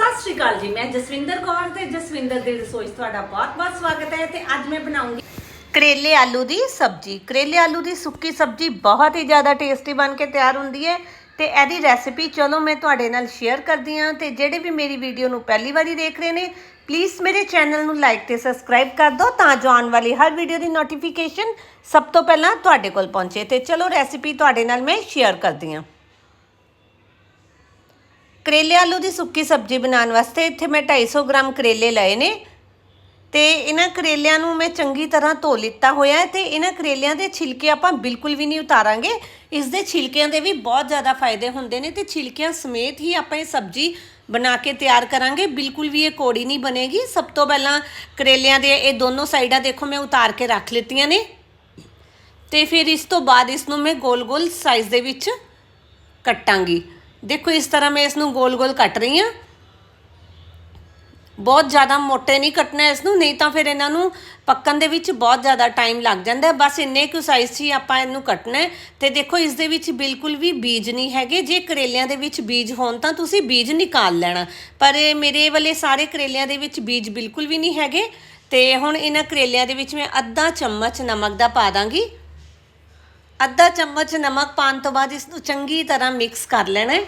ਸਤਿ ਸ਼੍ਰੀ ਅਕਾਲ ਜੀ, ਮੈਂ ਜਸਵਿੰਦਰ ਕੌਰ ਤੇ ਜਸਵਿੰਦਰ ਦੀ ਰਸੋਈ 'ਚ ਤੁਹਾਡਾ ਬਹੁਤ-ਬਹੁਤ ਸਵਾਗਤ ਹੈ ਤੇ ਅੱਜ ਮੈਂ ਬਣਾਉਂਗੀ ਕਰੇਲੇ ਆਲੂ ਦੀ ਸਬਜ਼ੀ। ਕਰੇਲੇ ਆਲੂ ਦੀ ਸੁੱਕੀ ਸਬਜ਼ੀ ਬਹੁਤ ਹੀ ਜ਼ਿਆਦਾ ਟੇਸਟੀ ਬਣ ਕੇ ਤਿਆਰ ਹੁੰਦੀ ਹੈ ਤੇ ਇਹਦੀ ਰੈਸਿਪੀ ਚਲੋ ਮੈਂ ਤੁਹਾਡੇ ਨਾਲ ਸ਼ੇਅਰ ਕਰਦੀ ਹਾਂ ਤੇ ਜਿਹੜੇ ਵੀ ਮੇਰੀ ਵੀਡੀਓ ਨੂੰ ਪਹਿਲੀ ਵਾਰੀ ਦੇਖ ਰਹੇ ਨੇ ਪਲੀਜ਼ ਮੇਰੇ ਚੈਨਲ ਨੂੰ ਲਾਈਕ ਤੇ ਸਬਸਕ੍ਰਾਈਬ ਕਰ ਦਿਓ ਤਾਂ ਜੋ ਆਉਣ ਵਾਲੀ ਹਰ ਵੀਡੀਓ ਦੀ ਨੋਟੀਫਿਕੇਸ਼ਨ ਸਭ ਤੋਂ ਪਹਿਲਾਂ ਤੁਹਾਡੇ ਕੋਲ ਪਹੁੰਚੇ। ਤੇ ਚਲੋ ਰੈਸਿਪੀ ਤੁਹਾਡੇ ਨਾਲ ਮੈਂ ਸ਼ੇਅਰ ਕਰਦੀ ਹਾਂ। ਕਰੇਲੇ ਆਲੂ ਦੀ ਸੁੱਕੀ ਸਬਜ਼ੀ ਬਣਾਉਣ ਵਾਸਤੇ ਇੱਥੇ ਮੈਂ 250 ਗ੍ਰਾਮ ਕਰੇਲੇ ਲਏ ਨੇ। ਤੇ ਇਹਨਾਂ ਕਰੇਲਿਆਂ ਨੂੰ ਮੈਂ ਚੰਗੀ ਤਰ੍ਹਾਂ ਧੋ ਲਿੱਤਾ ਹੋਇਆ ਹੈ ਤੇ ਇਹਨਾਂ ਕਰੇਲਿਆਂ ਦੇ ਛਿਲਕੇ ਆਪਾਂ ਬਿਲਕੁਲ ਵੀ ਨਹੀਂ ਉਤਾਰਾਂਗੇ। ਇਸ ਦੇ ਛਿਲਕਿਆਂ ਦੇ ਵੀ ਬਹੁਤ ਜ਼ਿਆਦਾ ਫਾਇਦੇ ਹੁੰਦੇ ਨੇ ਤੇ ਛਿਲਕਿਆਂ ਸਮੇਤ ਹੀ ਆਪਾਂ ਇਹ ਸਬਜ਼ੀ ਬਣਾ ਕੇ ਤਿਆਰ ਕਰਾਂਗੇ। ਬਿਲਕੁਲ ਵੀ ਇਹ ਕੋੜੀ ਨਹੀਂ ਬਣੇਗੀ। ਸਭ ਤੋਂ ਪਹਿਲਾਂ ਕਰੇਲਿਆਂ ਦੇ ਇਹ ਦੋਨੋਂ ਸਾਈਡਾਂ ਦੇਖੋ ਮੈਂ ਉਤਾਰ ਕੇ ਰੱਖ ਲਿੱਤੀਆਂ ਨੇ। ਤੇ ਫਿਰ ਇਸ ਤੋਂ ਬਾਅਦ ਇਸ ਨੂੰ ਮੈਂ ਗੋਲ-ਗੋਲ ਸਾਈਜ਼ ਦੇ ਵਿੱਚ ਕੱਟਾਂਗੀ। ਦੇਖੋ, ਇਸ ਤਰ੍ਹਾਂ ਮੈਂ ਇਸ ਨੂੰ ਗੋਲ-ਗੋਲ ਕੱਟ ਰਹੀ ਹਾਂ। ਬਹੁਤ ਜ਼ਿਆਦਾ ਮੋਟੇ ਨਹੀਂ ਕੱਟਣਾ ਇਸ ਨੂੰ ਨਹੀਂ ਤਾਂ ਫਿਰ ਇਹਨਾਂ ਨੂੰ ਪੱਕਣ ਦੇ ਵਿੱਚ ਬਹੁਤ ਜ਼ਿਆਦਾ ਟਾਈਮ ਲੱਗ ਜਾਂਦਾ ਹੈ। ਬਸ ਇੰਨੇ ਕੁ ਸਾਈਜ਼ 'ਚ ਹੀ ਆਪਾਂ ਇਹਨੂੰ ਕੱਟਣਾ ਹੈ। ਤੇ ਦੇਖੋ, ਇਸ ਦੇ ਵਿੱਚ ਬਿਲਕੁਲ ਵੀ ਬੀਜ ਨਹੀਂ ਹੈਗੇ। ਜੇ ਕਰੇਲਿਆਂ ਦੇ ਵਿੱਚ ਬੀਜ ਹੋਣ ਤਾਂ ਤੁਸੀਂ ਬੀਜ ਨਿਕਾਲ ਲੈਣਾ। ਪਰ ਮੇਰੇ ਵਾਲੇ ਸਾਰੇ ਕਰੇਲਿਆਂ ਦੇ ਵਿੱਚ ਬੀਜ ਬਿਲਕੁਲ ਵੀ ਨਹੀਂ ਹੈਗੇ। ਤੇ ਹੁਣ ਇਹਨਾਂ ਕਰੇਲਿਆਂ ਦੇ ਵਿੱਚ ਮੈਂ ਅੱਧਾ ਚਮਚ ਨਮਕ ਦਾ ਪਾ ਦਾਂਗੀ। ਅੱਧਾ ਚਮਚ ਨਮਕ ਪਾਉਣ ਤੋਂ ਬਾਅਦ ਇਸ ਨੂੰ ਚੰਗੀ ਤਰ੍ਹਾਂ ਮਿਕਸ ਕਰ ਲੈਣਾ ਹੈ।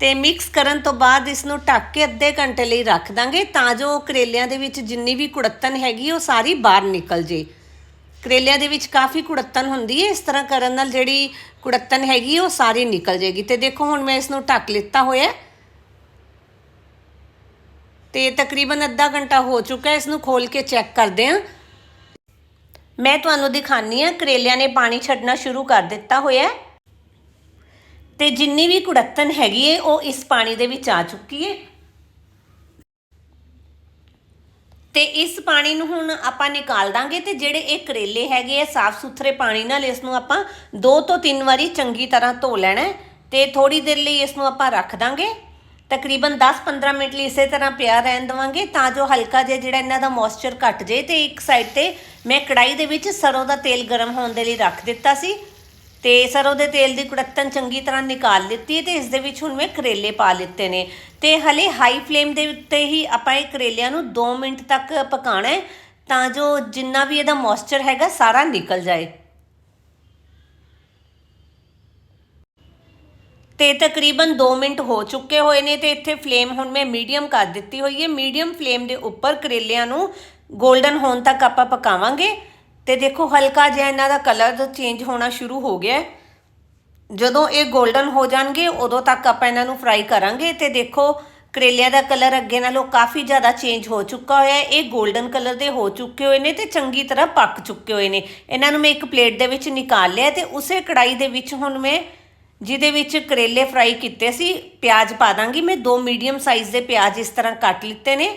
ਤੇ ਮਿਕਸ ਕਰਨ ਤੋਂ ਬਾਅਦ ਇਸ ਨੂੰ ਢੱਕ ਕੇ ਅੱਧੇ ਘੰਟੇ ਲਈ ਰੱਖ ਦਾਂਗੇ ਤਾਂ ਜੋ ਕਰੇਲਿਆਂ ਦੇ ਵਿੱਚ ਜਿੰਨੀ ਵੀ ਕੁੜੱਤਨ ਹੈਗੀ ਉਹ ਸਾਰੀ ਬਾਹਰ ਨਿਕਲ ਜੇ। ਕਰੇਲਿਆਂ ਦੇ ਵਿੱਚ ਕਾਫੀ ਕੁੜੱਤਨ ਹੁੰਦੀ ਹੈ, ਇਸ ਤਰ੍ਹਾਂ ਕਰਨ ਨਾਲ ਜਿਹੜੀ ਕੁੜੱਤਨ ਹੈਗੀ ਉਹ ਸਾਰੀ ਨਿਕਲ ਜੇਗੀ। ਤੇ ਦੇਖੋ, ਹੁਣ ਮੈਂ ਇਸ ਨੂੰ ਢੱਕ ਲਿੱਤਾ ਹੋਇਆ ਹੈ। ਤੇ ਤਕਰੀਬਨ ਅੱਧਾ ਘੰਟਾ ਹੋ ਚੁੱਕਾ ਹੈ ਇਸ ਨੂੰ ਖੋਲ ਕੇ ਚੈੱਕ ਕਰਦੇ ਹਾਂ। ਮੈਂ ਤੁਹਾਨੂੰ ਦਿਖਾਨੀ ਆ, ਕਰੇਲਿਆਂ ਨੇ ਪਾਣੀ ਛੱਡਣਾ ਸ਼ੁਰੂ ਕਰ ਦਿੱਤਾ ਹੋਇਆ ਹੈ। ਤੇ ਜਿੰਨੀ ਵੀ ਕੁੜੱਤਨ ਹੈਗੀ ਏ, ਉਹ ਇਸ ਪਾਣੀ ਦੇ ਵਿੱਚ ਆ ਚੁੱਕੀ ਏ। ਤੇ ਇਸ ਪਾਣੀ ਨੂੰ ਹੁਣ ਆਪਾਂ ਨਿਕਾਲ ਦਾਂਗੇ ਤੇ ਜਿਹੜੇ ਇਹ ਕਰੇਲੇ ਹੈਗੇ ਆ, ਸਾਫ਼ ਸੁਥਰੇ ਪਾਣੀ ਨਾਲ ਇਸ ਨੂੰ ਆਪਾਂ ਦੋ ਤੋਂ ਤਿੰਨ ਵਾਰੀ ਚੰਗੀ ਤਰ੍ਹਾਂ ਧੋ ਲੈਣਾ ਹੈ। ਤੇ ਥੋੜੀ ਦੇਰ ਲਈ ਇਸ ਨੂੰ ਆਪਾਂ ਰੱਖ ਦਾਂਗੇ। ਤਕਰੀਬਨ 10-15 ਮਿੰਟ ਲਈ ਇਸੇ ਤਰ੍ਹਾਂ ਪਿਆ ਰਹਿਣ ਦਵਾਂਗੇ, ਤਾਂ ਜੋ ਹਲਕਾ ਜਿਹਾ ਜਿਹੜਾ ਇਹਨਾਂ ਦਾ ਮੋਇਸਚਰ ਘਟ ਜੇ ਤੇ ਇੱਕ ਸਾਈਡ ਤੇ ਮੈਂ ਕੜਾਈ ਦੇ ਵਿੱਚ ਸਰੋਂ ਦਾ ਤੇਲ ਗਰਮ ਹੋਣ ਦੇ ਲਈ ਰੱਖ ਦਿੱਤਾ ਸੀ ਤੇ ਸਰੋਂ ਦੇ ਤੇਲ ਦੀ ਕੁੜੱਤਨ ਚੰਗੀ ਤਰ੍ਹਾਂ ਨਿਕਾਲ ਲਿੱਤੀ ਹੈ ਤੇ ਇਸ ਦੇ ਵਿੱਚ ਹੁਣ ਮੈਂ ਕਰੇਲੇ ਪਾ ਲਿੱਤੇ ਨੇ। ਤੇ ਹਲੇ ਹਾਈ ਫਲੇਮ ਦੇ ਉੱਤੇ ਹੀ ਆਪਾਂ ਇਹ ਕਰੇਲਿਆਂ ਨੂੰ 2 ਮਿੰਟ ਤੱਕ ਪਕਾਣਾ ਹੈ, ਤਾਂ ਜੋ ਜਿੰਨਾ ਵੀ ਇਹਦਾ ਮੋਇਸਚਰ ਹੈਗਾ ਸਾਰਾ ਨਿਕਲ ਜਾਏ। ਤੇ ਤਕਰੀਬਨ 2 ਮਿੰਟ ਹੋ ਚੁੱਕੇ ਹੋਏ ਨੇ ਤੇ ਇੱਥੇ ਫਲੇਮ ਹੁਣ ਮੈਂ ਮੀਡੀਅਮ ਕਰ ਦਿੱਤੀ ਹੋਈ ਹੈ। ਮੀਡੀਅਮ ਫਲੇਮ ਦੇ ਉੱਪਰ ਕਰੇਲਿਆਂ ਨੂੰ ਗੋਲਡਨ ਹੋਣ ਤੱਕ ਆਪਾਂ ਪਕਾਵਾਂਗੇ। ਤੇ ਦੇਖੋ ਹਲਕਾ ਜਿਹਾ ਇਹਨਾਂ ਦਾ ਕਲਰ ਚੇਂਜ ਹੋਣਾ ਸ਼ੁਰੂ ਹੋ ਗਿਆ ਜਦੋਂ ਇਹ ਗੋਲਡਨ ਹੋ ਜਾਣਗੇ, ਉਦੋਂ ਤੱਕ ਆਪਾਂ ਇਹਨਾਂ ਨੂੰ ਫਰਾਈ ਕਰਾਂਗੇ। ਤੇ ਦੇਖੋ ਕਰੇਲਿਆਂ ਦਾ ਕਲਰ ਅੱਗੇ ਨਾਲੋਂ ਕਾਫੀ ਜ਼ਿਆਦਾ ਚੇਂਜ ਹੋ ਚੁੱਕਾ ਹੋਇਆ ਇਹ ਗੋਲਡਨ ਕਲਰ ਦੇ ਹੋ ਚੁੱਕੇ ਹੋਏ ਨੇ ਤੇ ਚੰਗੀ ਤਰ੍ਹਾਂ ਪੱਕ ਚੁੱਕੇ ਹੋਏ ਨੇ। ਇਹਨਾਂ ਨੂੰ ਮੈਂ ਇੱਕ ਪਲੇਟ ਦੇ ਵਿੱਚ ਨਿਕਾਲ ਲਿਆ ਤੇ ਉਸੇ ਕੜਾਈ ਦੇ ਵਿੱਚ ਹੁਣ ਮੈਂ ਜਿਹਦੇ ਵਿੱਚ ਕਰੇਲੇ ਫਰਾਈ ਕੀਤੇ ਸੀ, ਪਿਆਜ਼ ਪਾ ਦਾਂਗੀ ਮੈਂ, ਦੋ ਮੀਡੀਅਮ ਸਾਈਜ਼ ਦੇ ਪਿਆਜ਼ ਇਸ ਤਰ੍ਹਾਂ ਕੱਟ ਲਿੱਤੇ ਨੇ,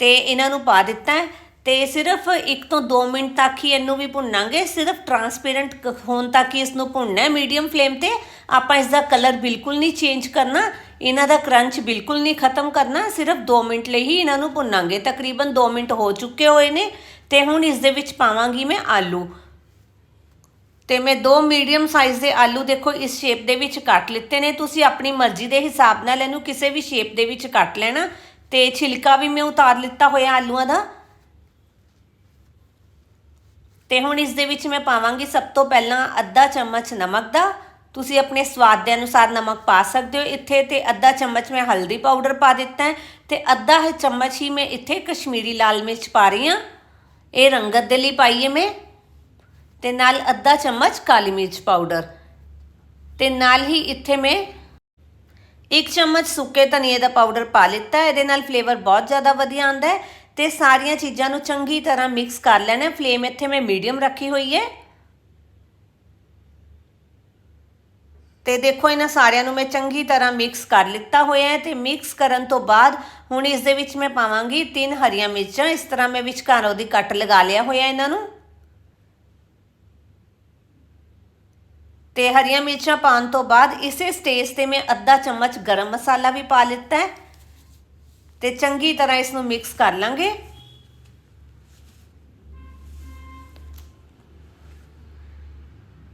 ਤੇ ਇਹਨਾਂ ਨੂੰ ਪਾ ਦਿੱਤਾ ਹੈ, ਤੇ ਸਿਰਫ 1 ਤੋਂ 2 ਮਿੰਟ ਤੱਕ ਹੀ ਇਹਨੂੰ ਵੀ ਭੁੰਨਾਂਗੇ, ਸਿਰਫ ਟਰਾਂਸਪੇਰੈਂਟ ਹੋਣ ਤੱਕ ਹੀ ਇਸ ਨੂੰ ਭੁੰਨਣਾ ਹੈ ਮੀਡੀਅਮ ਫਲੇਮ ਤੇ, ਆਪਾਂ ਇਸ ਦਾ ਕਲਰ ਬਿਲਕੁਲ ਨਹੀਂ ਚੇਂਜ ਕਰਨਾ, ਇਹਨਾਂ ਦਾ ਕਰੰਚ ਬਿਲਕੁਲ ਨਹੀਂ ਖਤਮ ਕਰਨਾ, ਸਿਰਫ 2 ਮਿੰਟ ਲਈ ਹੀ ਇਹਨਾਂ ਨੂੰ ਭੁੰਨਾਂਗੇ, ਤਕਰੀਬਨ 2 ਮਿੰਟ ਹੋ ਚੁੱਕੇ ਹੋਏ ਨੇ, ਤੇ ਹੁਣ ਇਸ ਦੇ ਵਿੱਚ ਪਾਵਾਂਗੀ ਮੈਂ ਆਲੂ। ਤੇ ਮੈਂ ਦੋ ਮੀਡੀਅਮ ਸਾਈਜ਼ ਦੇ ਆਲੂ ਦੇਖੋ ਇਸ ਸ਼ੇਪ ਦੇ ਵਿੱਚ ਕੱਟ ਲਿੱਤੇ ਨੇ। ਤੁਸੀਂ ਆਪਣੀ ਮਰਜ਼ੀ ਦੇ ਹਿਸਾਬ ਨਾਲ ਇਹਨੂੰ ਕਿਸੇ ਵੀ ਸ਼ੇਪ ਦੇ ਵਿੱਚ ਕੱਟ ਲੈਣਾ ਤੇ ਛਿਲਕਾ ਵੀ ਮੈਂ ਉਤਾਰ ਲਿੱਤਾ ਹੋਇਆ ਆਲੂਆਂ ਦਾ। ਤੇ ਹੁਣ ਇਸ ਦੇ ਵਿੱਚ ਮੈਂ ਪਾਵਾਂਗੀ ਸਭ ਤੋਂ ਪਹਿਲਾਂ ਅੱਧਾ ਚਮਚ ਨਮਕ ਦਾ। ਤੁਸੀਂ ਆਪਣੇ ਸਵਾਦ ਦੇ ਅਨੁਸਾਰ ਨਮਕ ਪਾ ਸਕਦੇ ਹੋ। ਇੱਥੇ ਤੇ ਅੱਧਾ ਚਮਚ ਮੈਂ ਹਲਦੀ ਪਾਊਡਰ ਪਾ ਦਿੱਤਾ ਹੈ ਤੇ ਅੱਧਾ ਚਮਚ ਹੀ ਮੈਂ ਇੱਥੇ ਕਸ਼ਮੀਰੀ ਲਾਲ ਮਿਰਚ ਪਾ ਰਹੀ ਹਾਂ। ਇਹ ਰੰਗਤ ਦੇ ਲਈ ਪਾਈਏ ਮੈਂ। ਤੇ ਨਾਲ ਅੱਧਾ ਚਮਚ ਕਾਲੀ ਮਿਰਚ ਪਾਊਡਰ ਤੇ ਨਾਲ ਹੀ ਇੱਥੇ ਮੈਂ ਇੱਕ ਚਮਚ ਸੁੱਕੇ ਧਨੀਏ ਦਾ ਪਾਊਡਰ ਪਾ ਲਿੱਤਾ। ਇਹਦੇ ਨਾਲ ਫਲੇਵਰ ਬਹੁਤ ਜ਼ਿਆਦਾ ਵਧੀਆ ਆਉਂਦਾ ਹੈ ਤੇ ਸਾਰੀਆਂ ਚੀਜ਼ਾਂ ਨੂੰ ਚੰਗੀ ਤਰ੍ਹਾਂ ਮਿਕਸ ਕਰ ਲੈਣਾ ਫਲੇਮ ਇੱਥੇ ਮੈਂ ਮੀਡੀਅਮ ਰੱਖੀ ਹੋਈ ਹੈ। ਤੇ ਦੇਖੋ, ਇਹਨਾਂ ਸਾਰਿਆਂ ਨੂੰ ਮੈਂ ਚੰਗੀ ਤਰ੍ਹਾਂ ਮਿਕਸ ਕਰ ਲਿੱਤਾ ਹੋਇਆ ਹੈ ਤੇ ਮਿਕਸ ਕਰਨ ਤੋਂ ਬਾਅਦ ਹੁਣ ਇਸ ਦੇ ਵਿੱਚ ਮੈਂ ਪਾਵਾਂਗੀ ਤਿੰਨ ਹਰੀਆਂ ਮਿਰਚਾਂ। ਇਸ ਤਰ੍ਹਾਂ ਮੈਂ ਵਿਚਕਾਰੋਂ ਦੀ ਕੱਟ ਲਗਾ ਲਿਆ ਹੋਇਆ ਇਹਨਾਂ ਨੂੰ। ਤੇ ਹਰੀਆਂ ਮਿਰਚਾਂ ਪਾਉਣ ਤੋਂ ਬਾਅਦ ਇਸੇ ਸਟੇਜ ਤੇ ਮੈਂ ਅੱਧਾ ਚਮਚ ਗਰਮ ਮਸਾਲਾ ਵੀ ਪਾ ਲਿੱਤਾ ਹੈ। ਤੇ ਚੰਗੀ ਤਰ੍ਹਾਂ ਇਸ ਨੂੰ ਮਿਕਸ ਕਰ ਲਾਂਗੇ।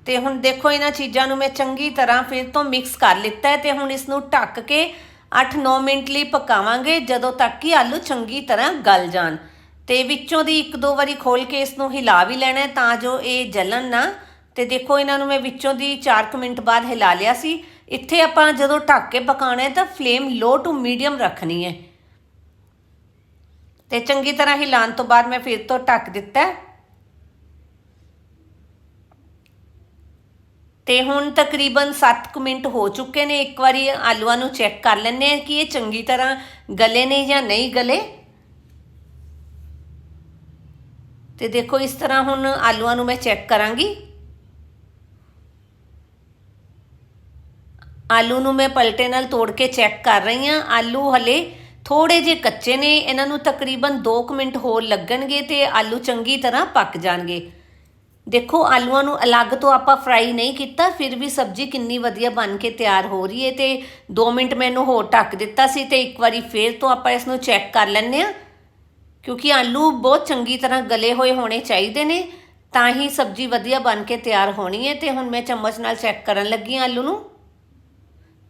ਤੇ ਹੁਣ ਦੇਖੋ ਇਹਨਾਂ ਚੀਜ਼ਾਂ ਨੂੰ ਮੈਂ ਚੰਗੀ ਤਰ੍ਹਾਂ ਫਿਰ ਤੋਂ ਮਿਕਸ ਕਰ ਲਿੱਤਾ ਹੈ ਤੇ ਹੁਣ ਇਸ ਨੂੰ ਢੱਕ ਕੇ 8-9 ਮਿੰਟ ਲਈ ਪਕਾਵਾਂਗੇ ਜਦੋਂ ਤੱਕ ਕਿ ਆਲੂ ਚੰਗੀ ਤਰ੍ਹਾਂ ਗਲ ਜਾਣ। ਤੇ ਵਿੱਚੋਂ ਦੀ ਇੱਕ ਦੋ ਵਾਰੀ ਖੋਲ ਕੇ ਇਸ ਨੂੰ ਹਿਲਾ ਵੀ ਲੈਣਾ ਤਾਂ ਜੋ ਇਹ ਜਲਣ ਨਾ ਤੇ ਦੇਖੋ ਇਹਨਾਂ ਨੂੰ ਮੈਂ ਵਿੱਚੋਂ ਦੀ 4 ਮਿੰਟ ਬਾਅਦ ਹਿਲਾ ਲਿਆ ਸੀ। ਇੱਥੇ ਆਪਾਂ ਜਦੋਂ ਢੱਕ ਕੇ ਪਕਾਉਣਾ ਹੈ ਤਾਂ ਫਲੇਮ ਲੋ ਟੂ ਮੀਡੀਅਮ ਰੱਖਣੀ ਹੈ। ਤੇ ਚੰਗੀ ਤਰ੍ਹਾਂ ਹਿਲਾਉਣ ਤੋਂ ਬਾਅਦ ਮੈਂ ਫਿਰ ਤੋਂ ਢੱਕ ਦਿੱਤਾ ਹੈ। ਤੇ ਹੁਣ ਤਕਰੀਬਨ 7 ਮਿੰਟ ਹੋ ਚੁੱਕੇ ਨੇ। ਇੱਕ ਵਾਰੀ ਆਲੂਆਂ ਨੂੰ ਚੈੱਕ ਕਰ ਲੈਂਦੇ ਆ ਕਿ ਇਹ ਚੰਗੀ ਤਰ੍ਹਾਂ ਗਲੇ ਨੇ ਜਾਂ ਨਹੀਂ ਗਲੇ। ਤੇ ਦੇਖੋ ਇਸ ਤਰ੍ਹਾਂ ਹੁਣ ਆਲੂਆਂ ਨੂੰ ਮੈਂ ਚੈੱਕ ਕਰਾਂਗੀ। ਆਲੂ ਨੂੰ ਮੈਂ ਪਲਟੇ ਨਾਲ ਤੋੜ ਕੇ ਚੈੱਕ ਕਰ ਰਹੀ ਹਾਂ। ਆਲੂ ਹਲੇ ਥੋੜੇ ਜਿਹੇ ਕੱਚੇ ਨੇ। ਇਹਨਾਂ ਨੂੰ ਤਕਰੀਬਨ 2 ਮਿੰਟ ਹੋਰ ਲੱਗਣਗੇ ਤੇ ਆਲੂ ਚੰਗੀ ਤਰ੍ਹਾਂ ਪੱਕ ਜਾਣਗੇ। ਦੇਖੋ, ਆਲੂਆਂ ਨੂੰ ਅਲੱਗ ਤੋਂ ਆਪਾਂ ਫਰਾਈ ਨਹੀਂ ਕੀਤਾ, ਫਿਰ ਵੀ ਸਬਜ਼ੀ ਕਿੰਨੀ ਵਧੀਆ ਬਣ ਕੇ ਤਿਆਰ ਹੋ ਰਹੀ ਹੈ ਤੇ 2 ਮਿੰਟ ਮੈਨੂੰ ਹੋਰ ਢੱਕ ਦਿੱਤਾ ਸੀ ਤੇ ਇੱਕ ਵਾਰੀ ਫੇਰ ਤੋਂ ਆਪਾਂ ਇਸ ਨੂੰ ਚੈੱਕ ਕਰ ਲੈਂਦੇ ਆ ਕਿਉਂਕਿ ਆਲੂ ਬਹੁਤ ਚੰਗੀ ਤਰ੍ਹਾਂ ਗਲੇ ਹੋਏ ਹੋਣੇ ਚਾਹੀਦੇ ਨੇ, ਤਾਂ ਹੀ ਸਬਜ਼ੀ ਵਧੀਆ ਬਣ ਕੇ ਤਿਆਰ ਹੋਣੀ ਹੈ ਤੇ ਹੁਣ ਮੈਂ ਚਮਚ ਨਾਲ ਚੈੱਕ ਕਰਨ ਲੱਗੀ ਹਾਂ ਆਲੂ ਨੂੰ।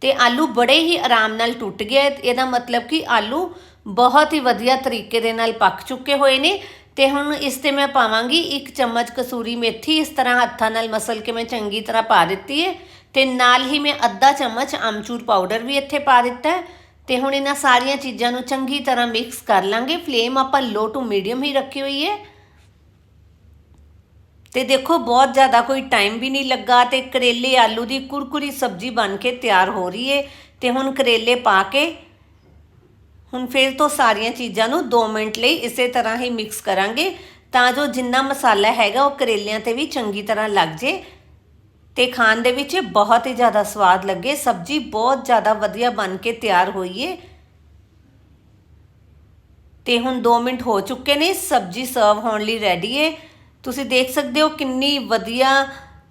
ਤੇ ਆਲੂ ਬੜੇ ਹੀ ਆਰਾਮ ਨਾਲ ਟੁੱਟ ਗਿਆ ਇਹਦਾ ਮਤਲਬ ਕਿ ਆਲੂ ਬਹੁਤ ਹੀ ਵਧੀਆ ਤਰੀਕੇ ਦੇ ਨਾਲ ਪੱਕ ਚੁੱਕੇ ਹੋਏ ਨੇ। ਤੇ ਹੁਣ ਇਸ ਤੇ ਮੈਂ ਪਾਵਾਂਗੀ ਇੱਕ ਚਮਚ ਕਸੂਰੀ ਮੇਥੀ। ਇਸ ਤਰ੍ਹਾਂ ਹੱਥਾਂ ਨਾਲ ਮਸਲ ਕੇ ਮੈਂ ਚੰਗੀ ਤਰ੍ਹਾਂ ਪਾ ਦਿੱਤੀ ਹੈ। ਤੇ ਨਾਲ ਹੀ ਮੈਂ ਅੱਧਾ ਚਮਚ ਆਮਚੂਰ ਪਾਊਡਰ ਵੀ ਇੱਥੇ ਪਾ ਦਿੱਤਾ ਹੈ। ਤੇ ਹੁਣ ਇਹਨਾਂ ਸਾਰੀਆਂ ਚੀਜ਼ਾਂ ਨੂੰ ਚੰਗੀ ਤਰ੍ਹਾਂ ਮਿਕਸ ਕਰ ਲਾਂਗੇ। ਫਲੇਮ ਆਪਾਂ ਲੋ ਟੂ ਮੀਡੀਅਮ ਹੀ ਰੱਖੀ ਹੋਈ ਹੈ। ਤੇ ਦੇਖੋ, ਬਹੁਤ ਜ਼ਿਆਦਾ ਕੋਈ ਟਾਈਮ ਵੀ ਨਹੀਂ ਲੱਗਾ ਤੇ ਕਰੇਲੇ ਆਲੂ ਦੀ ਕੁਰਕੁਰੀ ਸਬਜ਼ੀ ਬਣ ਕੇ ਤਿਆਰ ਹੋ ਰਹੀ ਏ ਤੇ ਹੁਣ ਕਰੇਲੇ ਪਾ ਕੇ ਹੁਣ ਫਿਰ ਤੋਂ ਸਾਰੀਆਂ ਚੀਜ਼ਾਂ ਨੂੰ 2 ਮਿੰਟ ਲਈ ਇਸੇ ਤਰ੍ਹਾਂ ਹੀ ਮਿਕਸ ਕਰਾਂਗੇ ਤਾਂ ਜੋ ਜਿੰਨਾ ਮਸਾਲਾ ਹੈਗਾ ਉਹ ਕਰੇਲਿਆਂ ਤੇ ਵੀ ਚੰਗੀ ਤਰ੍ਹਾਂ ਲੱਗ ਜੇ ਤੇ ਖਾਣ ਦੇ ਵਿੱਚ ਬਹੁਤ ਹੀ ਜ਼ਿਆਦਾ ਸਵਾਦ ਲੱਗੇ। ਸਬਜ਼ੀ ਬਹੁਤ ਜ਼ਿਆਦਾ ਵਧੀਆ ਬਣ ਕੇ ਤਿਆਰ ਹੋਈ ਏ। ਤੇ ਹੁਣ 2 ਮਿੰਟ ਹੋ ਚੁੱਕੇ ਨੇ, ਸਬਜ਼ੀ ਸਰਵ ਹੋਣ ਲਈ ਰੈਡੀ ਏ। ਤੁਸੀਂ ਦੇਖ ਸਕਦੇ ਹੋ ਕਿੰਨੀ ਵਧੀਆ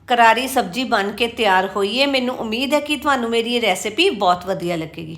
ਕਰਾਰੀ ਸਬਜ਼ੀ ਬਣ ਕੇ ਤਿਆਰ ਹੋਈ ਹੈ। ਮੈਨੂੰ ਉਮੀਦ ਹੈ ਕਿ ਤੁਹਾਨੂੰ ਮੇਰੀ ਇਹ ਰੈਸਿਪੀ ਬਹੁਤ ਵਧੀਆ ਲੱਗੇਗੀ।